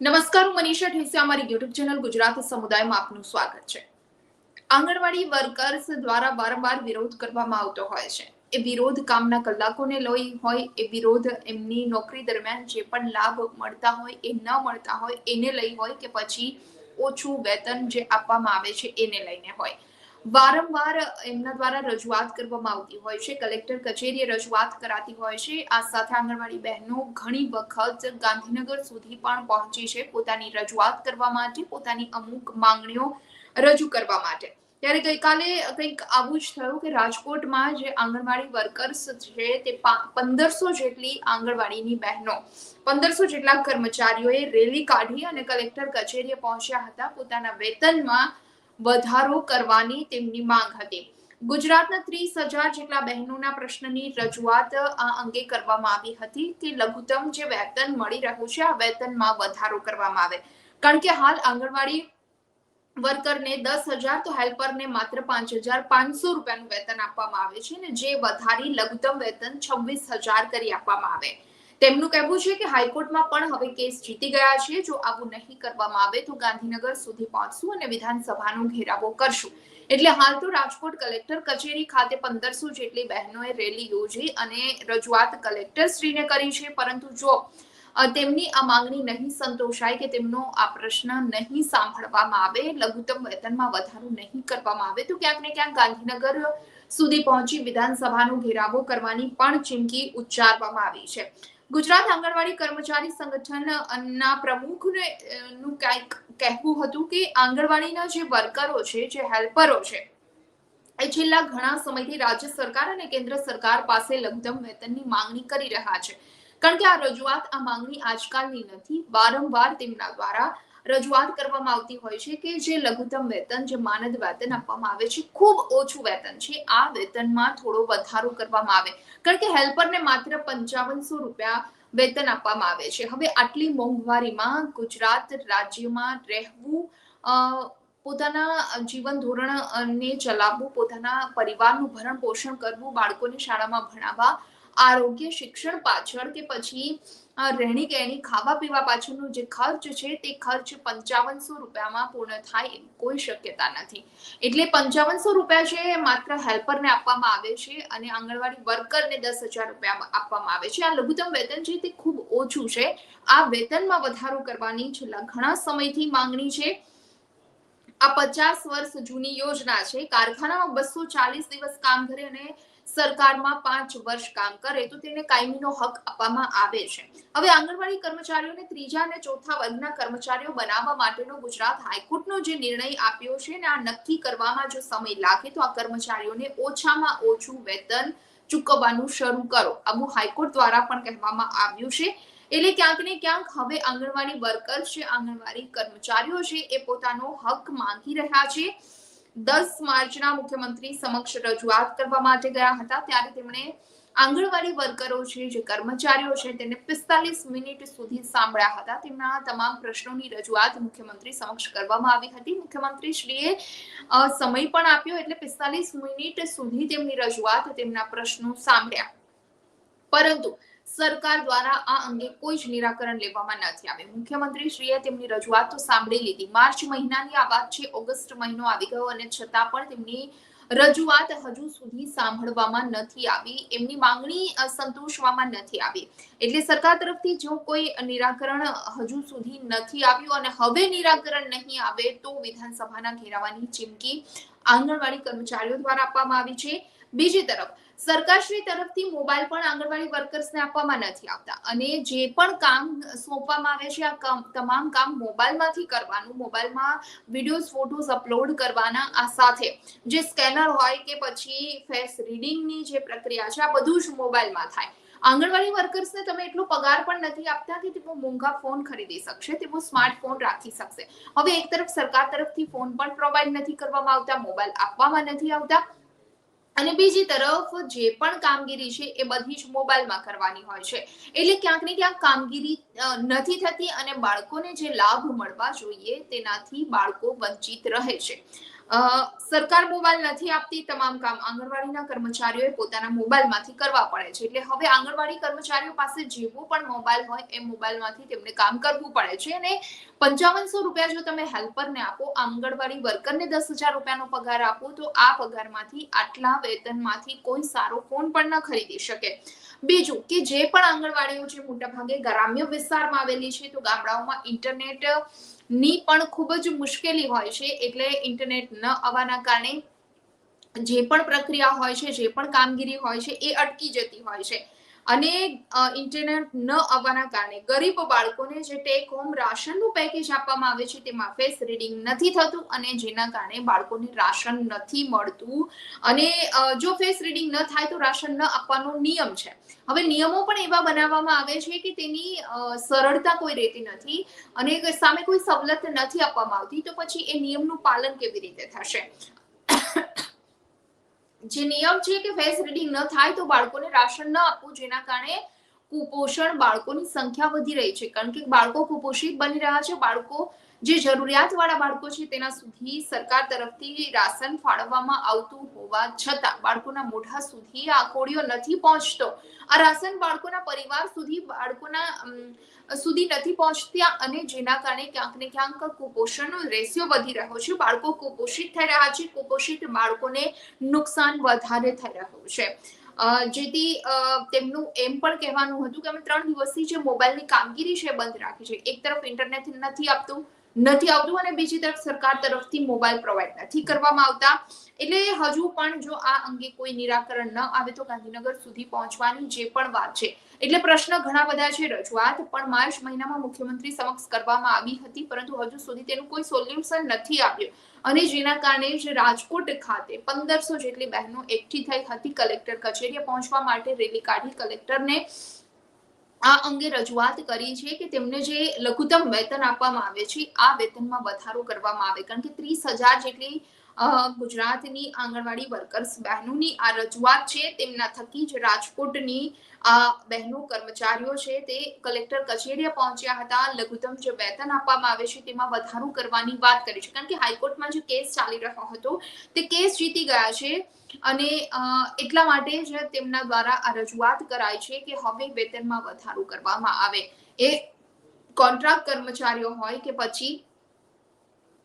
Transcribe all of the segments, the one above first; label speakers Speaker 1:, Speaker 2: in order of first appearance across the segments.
Speaker 1: નમસ્કાર, હું મનીષા ઠેસિયા અમારી યુટ્યુબ ચેનલ ગુજરાત સમુદાયમાં આપનું સ્વાગત છે. આંગણવાડી વર્કર્સ દ્વારા વારંવાર વિરોધ કરવામાં આવતો હોય છે. એ વિરોધ કામના કલાકોને લઈ હોય, એ વિરોધ એમની નોકરી દરમિયાન જે પણ લાભ મળતા હોય, એ ન મળતા હોય, એને લઈ હોય કે પછી ઓછું વેતન જે આપવામાં આવે છે, એને લઈને હોય. વારંવાર એમના દ્વારા રજૂઆત કરવામાં આવતી હોય છે. કલેક્ટર કચેરીએ રજૂઆત કરાતી હોય છે. આ સાથે આંગણવાડી બહેનો ઘણી વખત ગાંધીનગર સુધી પણ પહોંચી છે પોતાની રજૂઆત કરવા માટે, પોતાની અમુક માંગણીઓ રજૂ કરવા માટે. ત્યારે ગઈકાલે કંઈક આવું જ થયું કે રાજકોટમાં જે આંગણવાડી વર્કર્સ છે તે પંદરસો જેટલી આંગણવાડીની બહેનો, પંદરસો જેટલા કર્મચારીઓએ રેલી કાઢી અને કલેક્ટર કચેરીએ પહોંચ્યા હતા. પોતાના વેતનમાં વધારો કરવાની તેમની માંગ હતી. ગુજરાતના ત્રીસ હજાર જેટલા બહેનોના પ્રશ્નની રજૂઆત આ અંગે કરવામાં આવી હતી કે લઘુત્તમ જે વેતન મળી રહ્યું છે, આ વેતનમાં વધારો કરવામાં આવે. કારણ કે હાલ આંગણવાડી વર્કરને દસ હજાર તો હેલ્પરને માત્ર પાંચ હજાર પાંચસો રૂપિયાનું વેતન આપવામાં આવે છે ને જે વધારી લઘુત્તમ વેતન છવ્વીસ હજાર કરી આપવામાં આવે. તેમનું કહેવું છે કે હાઈકોર્ટમાં પણ હવે કેસ જીતી ગયા છે. જો આવું નહીં કરવામાં આવે તો ગાંધીનગર સુધી પહોંચશું અને વિધાનસભાનો ઘેરાવો કરશું. એટલે હાલ તો રાજકોટ કલેક્ટર કચેરી ખાતે પંદરસો જેટલી બહેનોએ રેલી યોજી અને રજૂઆત કલેક્ટર શ્રીને કરી છે. પરંતુ જો તેમની આ માંગણી નહીં સંતોષાય કે તેમનો આ પ્રશ્ન નહીં સાંભળવામાં આવે, લઘુત્તમ વેતનમાં વધારો નહીં કરવામાં આવે, તો ક્યાંક ને ક્યાંક ગાંધીનગર સુધી પહોંચી વિધાનસભાનો ઘેરાવો કરવાની પણ ચીમકી ઉચ્ચારવામાં આવી છે. ગુજરાત આંગણવાડી કર્મચારી સંગઠનના પ્રમુખને નું કંઈક કહેવું હતું કે આંગણવાડીના જે વર્કરો છે, જે હેલ્પરો છે, એ છેલ્લા ઘણા સમયથી રાજ્ય સરકાર અને કેન્દ્ર સરકાર પાસે લઘુત્તમ વેતનની માંગણી કરી રહ્યા છે. કારણ કે આ રજૂઆત આ માંગણી આજકાલની નથી, વારંવાર તેમના દ્વારા રજૂઆત કરવામાં આવતી હોય છે કે જે લઘુત્તમ વેતન, જે માનદ વેતન આપવામાં આવે છે, ખૂબ ઓછું વેતન છે. આ વેતનમાં થોડો વધારો કરવામાં આવે. કારણ કે હેલ્પરને માત્ર પંચાવનસો રૂપિયા વેતન આપવામાં આવે છે. હવે આટલી મોંઘવારીમાં ગુજરાત રાજ્યમાં રહેવું પોતાના જીવન ધોરણને ચલાવવું, પોતાના પરિવારનું ભરણ પોષણ કરવું, બાળકોને શાળામાં ભણાવવા આરોગ્ય, શિક્ષણ પાછળ કે પછી રહેણી કહેણી ખાવા પીવા પાછળનો જે ખર્ચ છે તે ખર્ચ પંચાવનસો રૂપિયામાં પૂર્ણ થાય એવી કોઈ શક્યતા નથી. એટલે પંચાવનસો રૂપિયા છે માત્ર હેલ્પરને આપવામાં આવે છે અને આંગણવાડી વર્કરને દસ હજાર રૂપિયા આપવામાં આવે છે. આ લઘુત્તમ વેતન છે તે ખૂબ ઓછું છે. આ વેતનમાં વધારો કરવાની છેલ્લા ઘણા સમયથી માંગણી છે. આ પચાસ વર્ષ જૂની યોજના છે. કારખાનામાં બસો ચાલીસ દિવસ કામ કરે અને સરકારમાં પાંચ વર્ષ કામ કરે તો તેને કાયમીનો હક આપવામાં આવે છે. હવે આંગણવાડી કર્મચારીઓને ત્રીજા અને ચોથા વર્ગના કર્મચારીઓ બનાવવા માટેનો ગુજરાત હાઈકોર્ટનો જે નિર્ણય આપ્યો છે ને આ નક્કી કરવામાં જો સમય લાગે તો આ કર્મચારીઓને ઓછામાં ઓછું વેતન ચૂકવવાનું શરૂ કરો. આવું હાઈકોર્ટ દ્વારા પણ કહેવામાં આવ્યું છે. એટલે ક્યાંક ને ક્યાંક હવે આંગણવાડી વર્કર્સ છે આંગણવાડી કર્મચારીઓ છે એ પોતાનો હક માંગી રહ્યા છે. દસ માર્ચના મુખ્યમંત્રી સમક્ષ રજૂઆત કરવા માટે ગયા હતા. ત્યારે તેમણે આંગણવાડી વર્કરો છે, જે કર્મચારીઓ છે, તેને પિસ્તાલીસ મિનિટ સુધી સાંભળ્યા હતા. તેમના તમામ પ્રશ્નોની રજૂઆત મુખ્યમંત્રી સમક્ષ કરવામાં આવી હતી. મુખ્યમંત્રી શ્રીએ સમય પણ આપ્યો એટલે પિસ્તાલીસ મિનિટ સુધી તેમની રજૂઆત તેમના પ્રશ્નો સાંભળ્યા. પરંતુ સરકાર દ્વારા આ અંગે કોઈ જ નિરાકરણ લેવામાં નથી આવ્યું. મુખ્યમંત્રી તેમની રજૂઆત તો સાંભળી લીધી. માર્ચ મહિનાની આ વાત છે, ઓગસ્ટ મહિનો આવી ગયો અને છતાં પણ તેમની રજૂઆત હજુ સુધી સાંભળવામાં નથી આવી. એમની માંગણી સંતોષવામાં નથી આવી. એટલે સરકાર તરફથી જો કોઈ નિરાકરણ હજુ સુધી નથી આવ્યું અને હવે નિરાકરણ નહીં આવે તો વિધાનસભાના ઘેરાવાની ચીમકી આંગણવાડી કર્મચારીઓ દ્વારા આપવામાં આવી છે. બીજી તરફ સરકારશ્રી તરફથી મોબાઈલ પણ આંગણવાડી વર્કર્સને આપવામાં નથી આવતા. અને જે પણ કામ સોંપવામાં આવે છે, આ તમામ કામ મોબાઈલમાંથી કરવાનું, મોબાઈલમાં વિડીયોઝ, ફોટોઝ અપલોડ કરવાના આ સાથે. જે સ્કેનર હોય કે પછી ફેસ રીડિંગની જે પ્રક્રિયા છે, આ બધું જ મોબાઈલમાં થાય. આંગણવાડી વર્કર્સને તમે એટલો પગાર પણ નથી આપતા કે તેઓ મોંઘા ફોન ખરીદી શકશે, તેઓ સ્માર્ટફોન રાખી શકશે. હવે એક તરફ સરકાર તરફથી ફોન પણ પ્રોવાઈડ નથી કરવામાં આવતા, મોબાઈલ આપવામાં નથી આવતા. અને બીજી તરફ જે પણ કામગીરી છે એ બધી જ મોબાઈલમાં કરવાની હોય છે. એટલે ક્યાંક ને ક્યાંક કામગીરી નથી થતી અને બાળકોને જે લાભ મળવા જોઈએ તેનાથી બાળકો વંચિત રહે છે. સરકાર મોબાઈલ નથી આપતી, તમામ કામ આંગણવાડીના કર્મચારીઓએ પોતાના મોબાઈલમાંથી કરવા પડે છે. એટલે હવે આંગણવાડી કર્મચારીઓ પાસે જેવો પણ મોબાઈલ હોય, એ મોબાઈલમાંથી તેમને કામ કરવું પડે છે. અને પંચાવનસો રૂપિયા જો તમે હેલ્પરને આપો, આંગણવાડી વર્કરને દસ હજાર રૂપિયાનો પગાર આપો, તો આ પગારમાંથી આટલા વેતનમાંથી કોઈ સારો ફોન પણ ન ખરીદી શકે. બીજું કે જે પણ આંગણવાડીઓ છે, મોટાભાગે ગ્રામ્ય વિસ્તારમાં આવેલી છે, તો ગામડાઓમાં ઇન્ટરનેટ ની પણ ખૂબ જ મુશ્કેલી હોય છે, એટલે ઇન્ટરનેટ ન આવવાના કારણે જે પણ પ્રક્રિયા હોય છે, જે પણ કામગીરી હોય છે, એ અટકી જતી હોય છે. અને ઇન્ટરનેટ ન આવવાના કારણે ગરીબ બાળકોને જે ટેક હોમ રાશનનું પેકેજ આપવામાં આવે છે તેમાં ફેસ રીડિંગ નથી થતું અને જેના કારણે બાળકોને રાશન નથી મળતું. અને જો ફેસ રીડિંગ ન થાય તો રાશન ન આપવાનો નિયમ છે. હવે નિયમો પણ એવા બનાવવામાં આવે છે કે તેની સરળતા કોઈ રહેતી નથી અને સામે કોઈ સવલત નથી આપવામાં આવતી તો પછી એ નિયમનું પાલન કેવી રીતે થશે? જે નિયમ છે કે ફેસ રીડિંગ ન થાય તો બાળકોને રાશન ન આપવું, જેના કારણે કુપોષણ બાળકોની સંખ્યા વધી રહી છે. કારણ કે બાળકો કુપોષિત બની રહ્યા છે, બાળકો જે જરૂરિયાતવાળા બાળકો છે, તેના સુધી સરકાર તરફથી રાશન ફાળવવામાં આવતું હોવા છતાં બાળકોના મોઢા સુધી આ કોળીઓ નથી પહોંચતો. આ રાશન બાળકોના પરિવાર સુધી, બાળકોના સુધી નથી પહોંચતા અને જેના કારણે ક્યાંક ને ક્યાંક કુપોષણનો રેશિયો વધી રહ્યો છે. બાળકો કુપોષિત થઈ રહ્યા છે. કુપોષિત બાળકોને નુકસાન વધારે થઈ રહ્યું છે. જેથી તેમનું એમ પણ કહેવાનું હતું કે અમે ત્રણ દિવસથી જે મોબાઈલની કામગીરી છે બંધ રાખી છે. એક તરફ ઇન્ટરનેટ નથી આપતું નથી આવતું અને બીજી તરફ સરકાર તરફથી મોબાઈલ પ્રોવાઈડ નથી કરવામાં આવતા. એટલે હજુ પણ જો આ અંગે કોઈ નિરાકરણ ન આવે તો ગાંધીનગર સુધી પહોંચવાની જે પણ વાત છે. એટલે પ્રશ્ન ઘણા બધા છે, રજૂઆત પણ માર્ચ મહિનામાં મુખ્યમંત્રી સમક્ષ કરવામાં આવી હતી, પરંતુ હજુ સુધી તેનું કોઈ સોલ્યુશન નથી આવ્યું. અને જેના કારણે જે રાજકોટ ખાતે પંદરસો જેટલી બહેનો એકઠી થઈ હતી કલેક્ટર કચેરીએ પહોંચવા માટે રેલી કાઢી. કલેક્ટરને આ અંગે રજૂઆત કરી છે કે તેમને જે લઘુત્તમ વેતન આપવામાં આવે છે, આ વેતનમાં વધારો કરવામાં આવે. કારણ કે ત્રીસ હજાર જેટલી ગુજરાતની આંગણવાડી વર્કર્સ બહેનોની આ રજૂઆત છે. તેમના થકી જ રાજકોટની આ બહેનો, કર્મચારીઓ છે તે કલેક્ટર કચેરીએ પહોંચ્યા હતા. લઘુત્તમ જે વેતન આપવામાં આવે છે તેમાં વધારો કરવાની વાત કરી છે. કારણ કે હાઈકોર્ટમાં જે કેસ ચાલી રહ્યો હતો તે કેસ જીતી ગયા છે અને એટલા માટે જ તેમના દ્વારા આ રજૂઆત કરાય છે કે હવે વેતનમાં વધારો કરવામાં આવે. એ કોન્ટ્રાક્ટ કર્મચારીઓ હોય કે પછી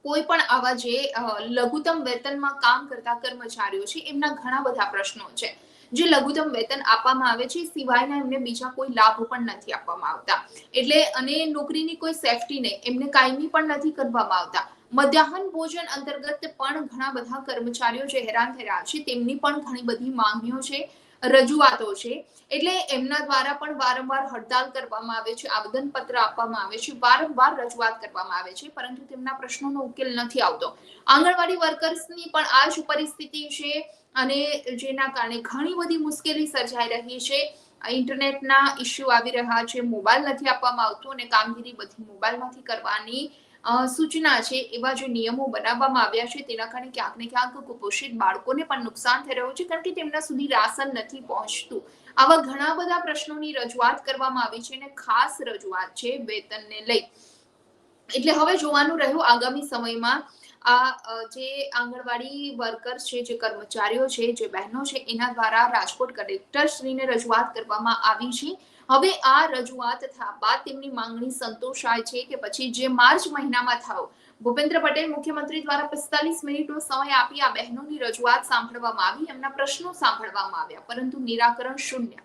Speaker 1: કોઈ પણ આવા જે લઘુત્તમ વેતનમાં કામ કરતા કર્મચારીઓ છે, એમના ઘણા બધા પ્રશ્નો છે. જે લઘુત્તમ વેતન આપવામાં આવે છે, સિવાયના એમને બીજા કોઈ લાભ પણ નથી આપવામાં આવતા. એટલે, અને નોકરીની કોઈ સેફટી નહીં, એમને કાયમી પણ નથી કરવામાં આવતા. મધ્યાહન ભોજન અંતર્ગત પણ ઘણા બધા કર્મચારીઓ જે હેરાન થઈ રહ્યા છે, તેમની પણ ઘણી બધી માંગણીઓ છે. રજૂઆતો છે. એટલે એમના દ્વારા પણ વારંવાર હડતાલ કરવામાં આવે છે આવેદન પત્ર આપવામાં આવે છે, વારંવાર રજૂઆત કરવામાં આવે છે, પરંતુ તેમના પ્રશ્નોનો ઉકેલ નથી આવતો. આંગણવાડી વર્કર્સની પણ આ જ પરિસ્થિતિ છે અને જેના કારણે ઘણી બધી મુશ્કેલી સર્જાઈ રહી છે. ઇન્ટરનેટના ઇસ્યુ આવી રહ્યા છે, મોબાઈલ નથી આપવામાં આવતો અને કામગીરી બધી મોબાઈલમાંથી કરવાની સૂચના છે, એવા જે નિયમો બનાવવામાં આવ્યા છે, તેના કારણે ક્યાંક ને ક્યાંક કુપોષિત બાળકોને પણ નુકસાન થઈ રહ્યું છે, કારણ કે તેમના સુધી રાશન નથી પહોંચતું. આવા ઘણા બધા પ્રશ્નોની રજૂઆત કરવામાં આવી છે અને ખાસ રજૂઆત છે વેતનને લઈ. એટલે હવે જોવાનું રહ્યું આગામી સમયમાં આ જે આંગણવાડી વર્કર્સ છે, જે કર્મચારીઓ છે, જે બહેનો છે, એના દ્વારા રાજકોટ કલેક્ટરશ્રીને રજૂઆત કરવામાં આવી છે. હવે આ રજૂઆત થયા બાદ તેમની માંગણી સંતોષાય છે કે પછી જે માર્ચ મહિનામાં થાવ ભૂપેન્દ્ર પટેલ મુખ્યમંત્રી દ્વારા પિસ્તાલીસ મિનિટનો સમય આપી આ બહેનોની રજૂઆત સાંભળવામાં આવી, એમના પ્રશ્નો સાંભળવામાં આવ્યા, પરંતુ નિરાકરણ શૂન્ય.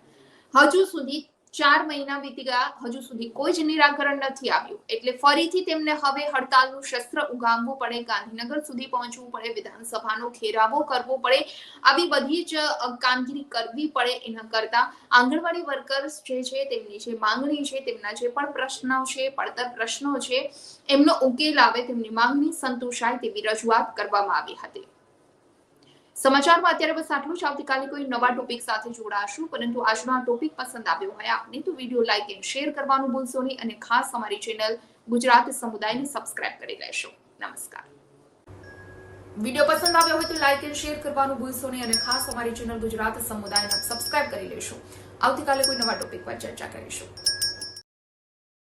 Speaker 1: હજુ સુધી ચાર મહિના વીતી ગયા, હજુ સુધી કોઈ જ નિરાકરણ નથી આવ્યું. એટલે ફરીથી તેમને હવે હડતાલનું શસ્ત્ર ઉગામવું પડે, ગાંધીનગર સુધી પહોંચવું પડે, વિધાનસભાનો ઘેરાવો કરવો પડે, આવી બધી જ કામગીરી કરવી પડે એના કરતા. આંગણવાડી વર્કર્સ જે છે, તેમની જે માંગણી છે, તેમના જે પણ પ્રશ્નો છે, પડતર પ્રશ્નો છે, એમનો ઉકેલ આવે, તેમની માંગણી સંતોષાય તેવી રજૂઆત કરવામાં આવી હતી. સમાચારમાં અત્યારે બસ આટલું જ. આવતીકાલે કોઈ નવા ટોપિક સાથે જોડાશું. પરંતુ આજનો આ ટોપિક પસંદ આવ્યો હોય આપને તો વીડિયો લાઈક એન્ડ શેર કરવાનું ભૂલશો નહીં અને ખાસ અમારી ચેનલ ગુજરાત સમુદાયને સબસ્ક્રાઇબ કરી લેશો. નમસ્કાર. વીડિયો પસંદ આવ્યો હોય તો લાઈક એન્ડ શેર કરવાનું ભૂલશો નહીં અને ખાસ અમારી ચેનલ ગુજરાત સમુદાયને સબસ્ક્રાઇબ કરી લેશો. આવતીકાલે કોઈ નવા ટોપિક પર ચર્ચા કરીશું.